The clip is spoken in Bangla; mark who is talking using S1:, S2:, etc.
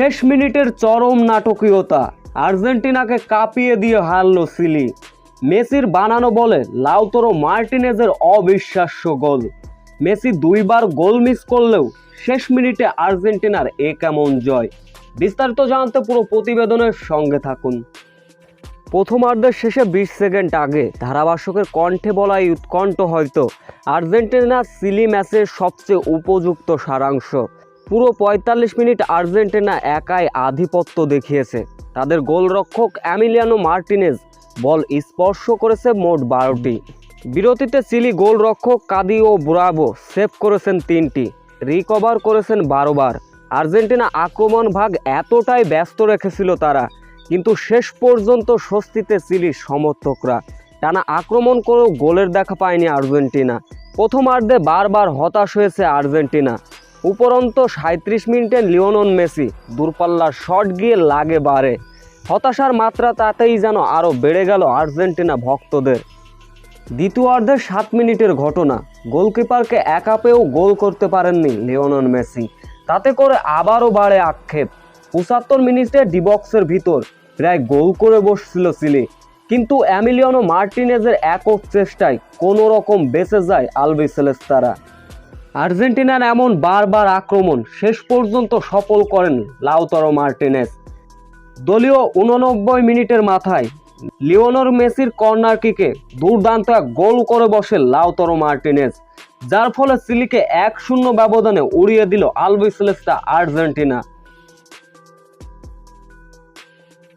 S1: শেষ মিনিটের চরম নাটকীয়তা। আর্জেন্টিনাকে কাঁপিয়ে দিয়ে হারল সিলি। মেসির বানানো বলে লাউতরো মার্টিনেজের অবিশ্বাস্য গোল। মেসি দুইবার গোল মিস করলেও শেষ মিনিটে আর্জেন্টিনার এ কেমন জয়? বিস্তারিত জানতে পুরো প্রতিবেদনের সঙ্গে থাকুন। প্রথমার্ধের শেষে বিশ সেকেন্ড আগে ধারাভাষ্যকের কণ্ঠে বলাই উৎকণ্ঠ হয়তো আর্জেন্টিনা সিলি ম্যাচের সবচেয়ে উপযুক্ত সারাংশ। পুরো পঁয়তাল্লিশ মিনিট আর্জেন্টিনা একাই আধিপত্য দেখিয়েছে। তাদের গোলরক্ষক অ্যামিলিয়ানো মার্টিনেজ বল স্পর্শ করেছে মোট বারোটি। বিরতিতে সিলি গোলরক্ষক কাদি ও ব্রাভো সেভ করেছেন তিনটি, রিকভার করেছেন বারো বার। আর্জেন্টিনা আক্রমণ ভাগ এতটাই ব্যস্ত রেখেছিল তারা, কিন্তু শেষ পর্যন্ত স্বস্তিতে চিলির সমর্থকরা। টানা আক্রমণ করেও গোলের দেখা পায়নি আর্জেন্টিনা। প্রথমার্ধে বারবার হতাশ হয়েছে আর্জেন্টিনা। উপরন্ত সাঁত্রিশ মিনিটে লিওনন মেসি দূরপাল্লার শট গিয়ে লাগে বারে। হতাশার মাত্রা তাতেই যেন আরও বেড়ে গেল আর্জেন্টিনা ভক্তদের। দ্বিতীয়ার্ধের সাত মিনিটের ঘটনা, গোলকিপারকে একা পেয়েও গোল করতে পারেননি লিওনন মেসি। তাতে করে আবারও বাড়ে আক্ষেপ। পঁচাত্তর মিনিটে ডিবক্সের ভিতর প্রায় গোল করে বসছিল সিলি। কিন্তু অ্যামিলিয়ানো মার্টিনেজের একক চেষ্টায় কোনো রকম বেঁচে যায় আলবিসেলেস্তারা আর্জেন্টিনার এমন বারবার আক্রমণ শেষ পর্যন্ত সফল করেন লাউতর মার্টিনেস। দলীয় উননব্বই মিনিটের মাথায় লিওনর মেসির কর্নার কিকে দুর্দান্ত এক গোল করে বসে লাউতরো মার্টিনেস, যার ফলে সিলিকে এক শূন্য ব্যবধানে উড়িয়ে দিল আলবিসেলেস্তা আর্জেন্টিনা।